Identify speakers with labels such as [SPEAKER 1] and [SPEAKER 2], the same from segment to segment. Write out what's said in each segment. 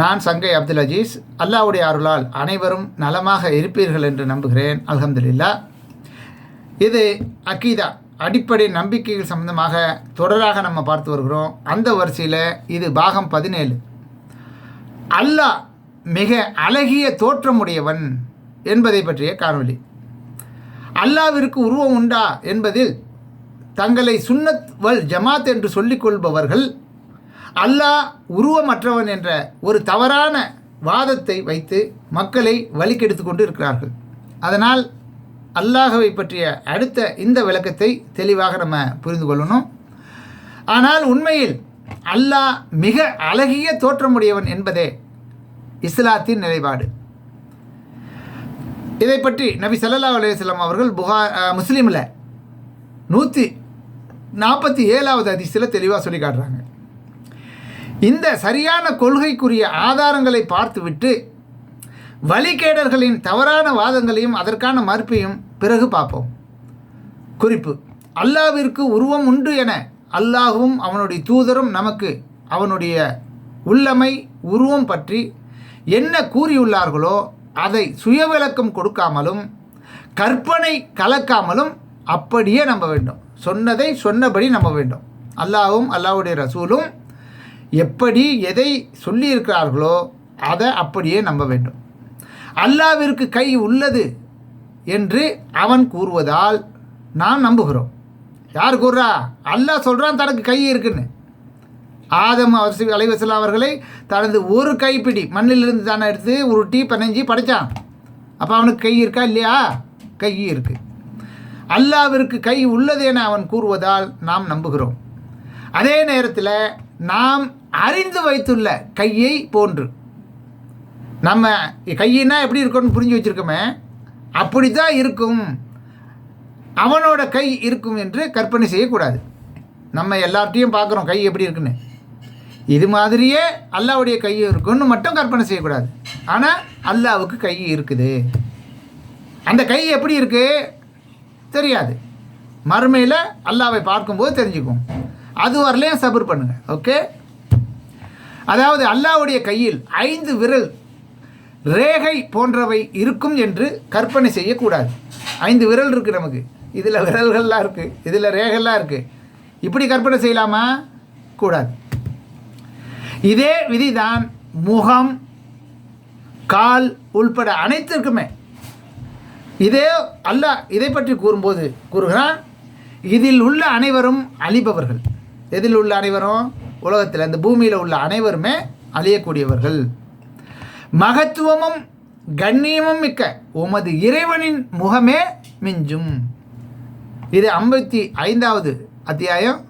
[SPEAKER 1] நான் சங்கை அப்துல் அஜீஸ் அல்லாவுடைய அருளால் அனைவரும் நலமாக இருப்பீர்கள் என்று நம்புகிறேன். அலமதுல்லா இது அக்கீதா அடிப்படை நம்பிக்கைகள் சம்பந்தமாக தொடராக நம்ம பார்த்து வருகிறோம். அந்த வரிசையில் இது பாகம் பதினேழு. அல்லாஹ் மிக அழகிய தோற்றமுடையவன் என்பதை பற்றிய காணொளி. அல்லாவிற்கு உருவம் உண்டா என்பதில் தங்களை சுன்னத் வல் ஜமாத் என்று சொல்லிக் கொள்பவர்கள் அல்லாஹ் உருவமற்றவன் என்ற ஒரு தவறான வாதத்தை வைத்து மக்களை வழிக்கெடுத்து கொண்டு இருக்கிறார்கள். அதனால் அல்லாஹவை பற்றிய அடுத்த இந்த விளக்கத்தை தெளிவாக நம்ம புரிந்து கொள்ளணும். ஆனால் உண்மையில் அல்லாஹ் மிக அழகிய தோற்றமுடையவன் என்பதே இஸ்லாத்தின் நிலைப்பாடு. இதை பற்றி நபி சல்லா அலையம் அவர்கள் புகா முஸ்லீமில் நூற்றி நாற்பத்தி ஏழாவது அதிசயில் தெளிவாக சொல்லி காட்டுறாங்க. இந்த சரியான கொள்கைக்குரிய ஆதாரங்களை பார்த்துவிட்டு வழிகேடர்களின் தவறான வாதங்களையும் அதற்கான மறுப்பையும் பிறகு பார்ப்போம். குறிப்பு அல்லாவிற்கு உருவம் உண்டு என அல்லாஹும் அவனுடைய தூதரும் நமக்கு அவனுடைய உள்ளமை உருவம் பற்றி என்ன கூறியுள்ளார்களோ அதை சுயவிளக்கம் கொடுக்காமலும் கற்பனை கலக்காமலும் அப்படியே நம்ப வேண்டும். சொன்னதை சொன்னபடி நம்ப வேண்டும். அல்லாஹும் அல்லாஹ்வுடைய ரசூலும் எப்படி எதை சொல்லியிருக்கிறார்களோ அதை அப்படியே நம்ப வேண்டும். அல்லாவிற்கு கை உள்ளது என்று அவன் கூறுவதால் நாம் நம்புகிறோம். யார் கூறுறா? அல்லாஹ் சொல்கிறான் தனக்கு கை இருக்குன்னு. ஆதம் அவர் அலைவசலாம் அவர்களை தனது ஒரு கைப்பிடி மண்ணிலிருந்து தானே எடுத்து உருட்டி பனைஞ்சி படைத்தான் அப்போ அவனுக்கு கை இருக்கா இல்லையா? கை இருக்குது அல்லாவிற்கு கை உள்ளது என அவன் கூறுவதால் நாம் நம்புகிறோம். அதே நேரத்தில் நாம் அறிந்து வைத்துள்ள கையை போன்று. நம்ம கையினா எப்படி இருக்கும்னு புரிஞ்சு வச்சுருக்கோமே? அப்படி தான் இருக்கும். அவனோட கை இருக்கும் என்று கற்பனை செய்யக்கூடாது. நம்ம எல்லார்ட்டையும் பார்க்குறோம் கை எப்படி இருக்குன்னு. இது மாதிரியே அல்லாவுடைய கை இருக்குன்னு மட்டும் கற்பனை செய்யக்கூடாது. ஆனால் அல்லாவுக்கு கை இருக்குது. அந்த கை எப்படி இருக்குது தெரியாது. மறுமையில் அல்லாவை பார்க்கும்போது தெரிஞ்சுக்கும். அது வரலையும் சபர் பண்ணுங்கள் ஓகே? அதாவது அல்லாவுடைய கையில் ஐந்து விரல் ரேகை போன்றவை இருக்கும் என்று கற்பனை செய்யக்கூடாது. ஐந்து விரல் இருக்குது நமக்கு. இதில் விரல்கள்லாம் இருக்குது இதில் ரேகெல்லாம் இருக்குது இப்படி கற்பனை செய்யலாமா? கூடாது. இதே விதிதான் முகம் கால் உள்பட அனைத்திற்குமே. இதே அல்லாஹ் இதை பற்றி கூறும்போது கூறுகிறான் இதில் உள்ள அனைவரும் அழிபவர்கள். எதில் உள்ள அனைவரும்? உலகத்தில் இந்த பூமியில் உள்ள அனைவருமே அழியக்கூடியவர்கள். மகத்துவமும் கண்ணியமும் மிக்க உமது இறைவனின் முகமே மிஞ்சும். இது ஐம்பத்தி ஐந்தாவது அத்தியாயம்.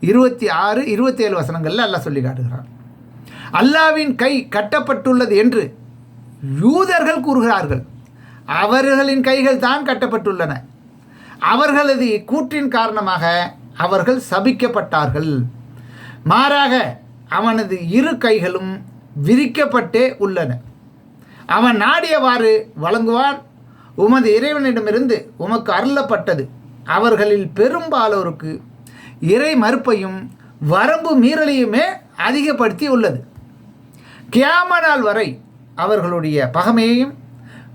[SPEAKER 1] இருபத்தி ஆறு இருபத்தி ஏழு வசனங்களில் அல்லாஹ் சொல்லி காட்டுகிறான். அல்லாவின் கை கட்டப்பட்டுள்ளது என்று யூதர்கள் கூறுகிறார்கள். அவர்களின் கைகள் தான் கட்டப்பட்டுள்ளன. அவர்களது கூற்றின் காரணமாக அவர்கள் சபிக்கப்பட்டார்கள். மாறாக அவனது இரு கைகளும் விரிக்கப்பட்டே உள்ளன. அவன் நாடியவாறு வழங்குவான். உமது இறைவனிடமிருந்து உமக்கு அருளப்பட்டது. அவர்களில் பெரும்பாலோருக்கு இறை மறுப்பையும் வரம்பு மீறலையுமே அதிகப்படுத்தி உள்ளது. கியாம நாள் வரை அவர்களுடைய பகமையையும்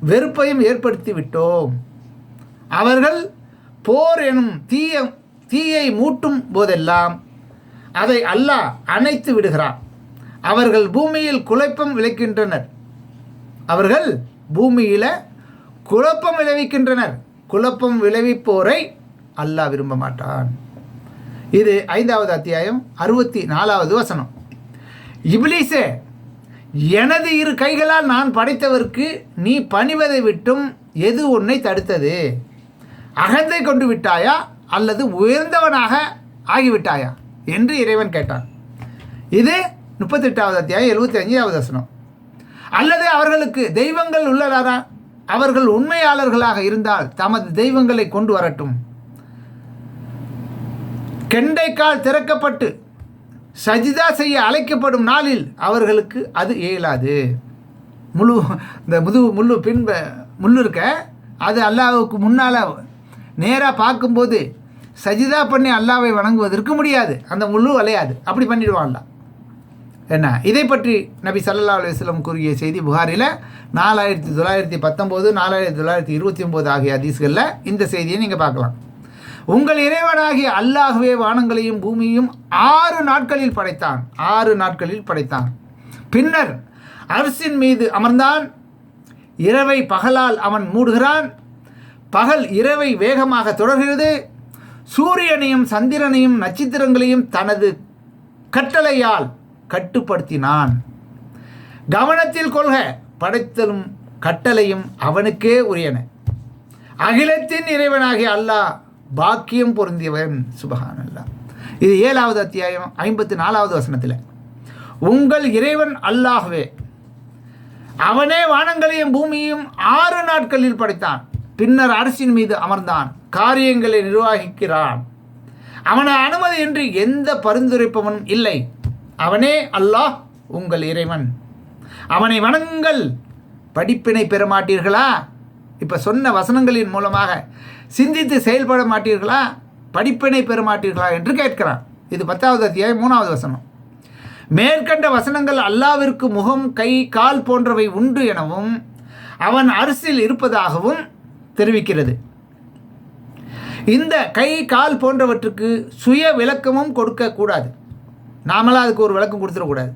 [SPEAKER 1] வெறுப்பையும் ஏற்படுத்தி விட்டோம் அவர்கள் போர் எனும் தீய தீயை மூட்டும் போதெல்லாம் அதை அல்லாஹ் அணைத்து விடுகிறான். அவர்கள் பூமியில் குழப்பம் விளைக்கின்றனர். அவர்கள் பூமியில் குழப்பம் விளைவிக்கின்றனர். குழப்பம் விளைவிப்போரை அல்லாஹ் விரும்ப மாட்டான். இது ஐந்தாவது அத்தியாயம் அறுபத்தி நாலாவது வசனம். இப்லீஸே எனது இரு கைகளால் நான் படைத்தவர்க்கு நீ பணிவதை விட்டும் எது உன்னை தடுத்தது? அகந்தை கொண்டு விட்டாயா அல்லது உயர்ந்தவனாக ஆகிவிட்டாயா? என்று இறைவன் கேட்டான். இது முப்பத்தெட்டாவது அத்தியாயம் எழுபத்தி அஞ்சாவது வசனம். அல்லது அவர்களுக்கு தெய்வங்கள் உள்ளதாரா அவர்கள் உண்மையாளர்களாக இருந்தால் தமது தெய்வங்களை கொண்டு வரட்டும். கெண்டைக்கால் திறக்கப்பட்டு சஜிதா செய்ய அழைக்கப்படும் நாளில் அவர்களுக்கு அது இயலாது. முழு இந்த முது முள்ளு பின்ப முள்ளு இருக்க அது அல்லாவுக்கு முன்னால் நேராக பார்க்கும்போது சஜிதா பண்ணி அல்லாவை வணங்குவதற்கு முடியாது. அந்த முழு வலையாது அப்படி பண்ணிடுவான்ல என்ன? இதை பற்றி நபி சல்லா அலுவலம் கூறிய செய்தி புகாரில் நாலாயிரத்தி தொள்ளாயிரத்தி பத்தொம்போது நாலாயிரத்தி தொள்ளாயிரத்தி இருபத்தி ஒம்பது ஆகிய ஹதீஸ்களில் இந்த செய்தியை நீங்கள் பார்க்கலாம். உங்கள் இறைவனாகிய அல்லாகவே வானங்களையும் பூமியையும் ஆறு நாட்களில் படைத்தான். ஆறு நாட்களில் படைத்தான். பின்னர் அரசின் மீது அமர்ந்தான். இரவை பகலால் அவன் மூடுகிறான். பகல் இரவை வேகமாக தொடர்கிறது. சூரியனையும் சந்திரனையும் நட்சத்திரங்களையும் தனது கட்டளையால் கட்டுப்படுத்தினான். கவனத்தில் கொள்க படைத்தலும் கட்டளையும் அவனுக்கே உரியன. அகிலத்தின் இறைவனாகிய அல்லாஹ் பாக்கியம் பொருந்தியவன் சுபஹான் அல்லாஹ் இது ஏழாவது அத்தியாயம் ஐம்பத்தி நாலாவது வசனத்தில். உங்கள் இறைவன் அல்லாஹ்வே அவனே வானங்களையும் பூமியையும் ஆறு நாட்களில் படைத்தான். பின்னர் அரசின் மீது அமர்ந்தான். காரியங்களை நிர்வாகிக்கிறான். அவன அனுமதியின்றி எந்த பரிந்துரைப்பவனும் இல்லை. அவனே அல்லாஹ் உங்கள் இறைவன். அவனை வணங்கள் படிப்பினை பெற மாட்டீர்களா? இப்போ சொன்ன வசனங்களின் மூலமாக சிந்தித்து செயல்பட மாட்டீர்களா? படிப்பினை பெற மாட்டீர்களா என்று கேட்கிறான். இது பத்தாவது அத்தியாயம் மூணாவது வசனம். மேற்கண்ட வசனங்கள் அல்லாவிற்கு முகம் கை கால் போன்றவை உண்டு எனவும் அவன் அரசில் இருப்பதாகவும் தெரிவிக்கிறது. இந்த கை கால் போன்றவற்றுக்கு சுய விளக்கமும் கொடுக்கக்கூடாது நாமளாக அதுக்கு ஒரு விளக்கம் கொடுத்துடக்கூடாது.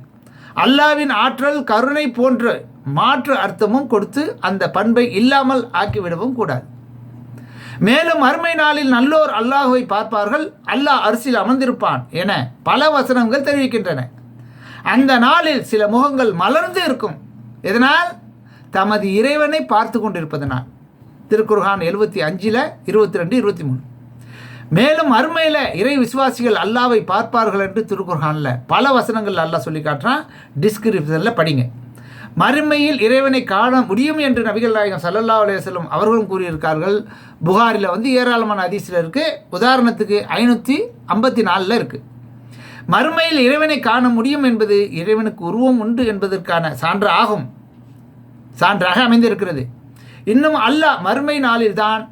[SPEAKER 1] அல்லாவின் ஆற்றல் கருணை போன்ற மாற்று அர்த்தமும் கொடுத்து அந்த பண்பை இல்லாமல் ஆக்கிவிடவும் கூடாது. மேலும் அருமை நாளில் நல்லோர் அல்லாஹுவை பார்ப்பார்கள் அல்லாஹ் அரிசியில் அமர்ந்திருப்பான் என பல வசனங்கள் தெரிவிக்கின்றன. அந்த நாளில் சில முகங்கள் மலர்ந்து இருக்கும். இதனால் தமது இறைவனை பார்த்து கொண்டிருப்பதனால். திருக்குர்ஹான் எழுபத்தி அஞ்சில் இருபத்தி ரெண்டு இருபத்தி மூணு. மேலும் அருமையில் இறை விசுவாசிகள் அல்லாவை பார்ப்பார்கள் என்று திருக்குர்ஹானில் பல வசனங்கள் அல்லாஹ் சொல்லி காட்டுறான். டிஸ்கிரிப்ஷனில் படிங்க. மறுமையில் இறைவனை காண முடியும் என்று நபிகள் நாயகம் சல்லல்லா அலையம் அவர்களும் கூறியிருக்கார்கள். புகாரில் வந்து ஏராளமான அதிசயில் இருக்குது உதாரணத்துக்கு ஐநூற்றி ஐம்பத்தி நாலில் இருக்குது மறுமையில் இறைவனை காண முடியும் என்பது இறைவனுக்கு உருவம் உண்டு என்பதற்கான சான்று ஆகும். சான்றாக அமைந்திருக்கிறது. இன்னும் அல்லாஹ் மறுமை நாளில்தான்.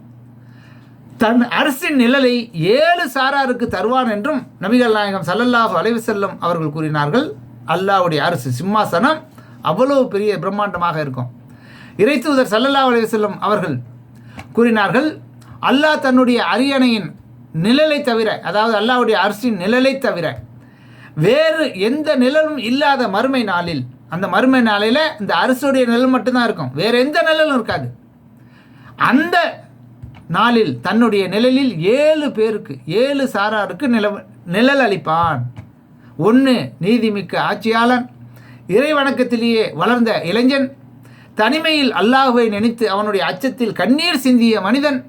[SPEAKER 1] தன் அரசின் நிழலை ஏழு சாராருக்கு தருவான் என்றும் நபிகள் நாயகம் சல்லல்லாஹு அலைவு செல்லும் அவர்கள் கூறினார்கள். அல்லாஹ்வுடைய அரசு சிம்மாசனம் அவ்வளவு பெரிய பிரம்மாண்டமாக இருக்கும். இறைத்தூதர் சல்லல்லாஹு அலைவு செல்லும் அவர்கள் கூறினார்கள் அல்லாஹ் தன்னுடைய அரியணையின் நிழலை தவிர அதாவது அல்லாஹ்வுடைய அரசின் நிழலை தவிர வேறு எந்த நிழலும் இல்லாத மறுமை நாளில் அந்த மறுமை நாளையில் இந்த அரசுடைய நிழல் மட்டும்தான் இருக்கும். வேறு எந்த நிழலும் இருக்காது. அந்த நாளில் தன்னுடைய நிழலில் ஏழு பேருக்கு ஏழு சாராருக்கு நில நிழல் அளிப்பான். ஒன்று நீதிமிக்க ஆட்சியாளன். இறைவணக்கத்திலேயே வளர்ந்த இளைஞன். தனிமையில் அல்லாஹுவை நினைத்து அவனுடைய அச்சத்தில் கண்ணீர் சிந்திய மனிதன்.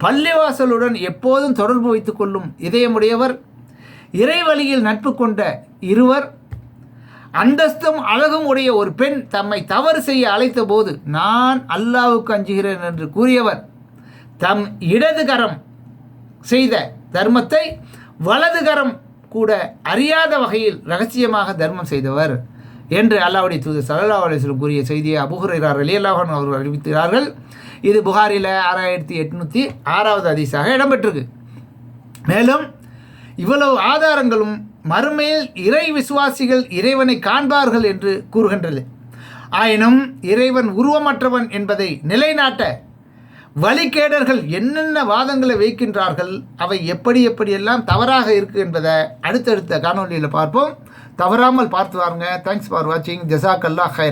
[SPEAKER 1] பள்ளிவாசலுடன் எப்போதும் தொடர்பு வைத்துக்கொள்ளும் இதயமுடையவர். இறைவழியில் நட்பு கொண்ட இருவர். அந்தஸ்தும் அழகும் உடைய ஒரு பெண் தம்மை தவறு செய்ய அழைத்த போது நான் அல்லாவுக்கு அஞ்சுகிறேன் என்று கூறியவர் தம் இடது கரம் செய்த தர்மத்தை வலது கரம் கூட அறியாத வகையில் ரகசியமாக தர்மம் செய்தவர் என்று அல்லாவுடைய தூது சல்லா அலிஸ்லம் கூறிய செய்தியை அபுஹுரையார் அலி அல்லாஹன் அவர்கள் அறிவிக்கிறார்கள் இது புகாரில் ஆறாயிரத்தி எட்நூற்றி ஆறாவது அதிசாக இடம்பெற்றிருக்கு. மேலும் இவ்வளவு ஆதாரங்களும் மறுமையில் இறை விசுவாசிகள் இறைவனை காண்பார்கள் என்று கூறுகின்றது. ஆயினும் இறைவன் உருவமற்றவன் என்பதை நிலைநாட்ட வழிகேடர்கள் என்னென்ன வாதங்களை வைக்கின்றார்கள் அவை எப்படி எப்படியெல்லாம் தவறாக இருக்குது என்பதை அடுத்தடுத்த காணொலியில் பார்ப்போம். தவறாமல் பார்த்து வாருங்க. தேங்க்ஸ் ஃபார் வாட்சிங் ஜசாக் அல்லா ஹைர்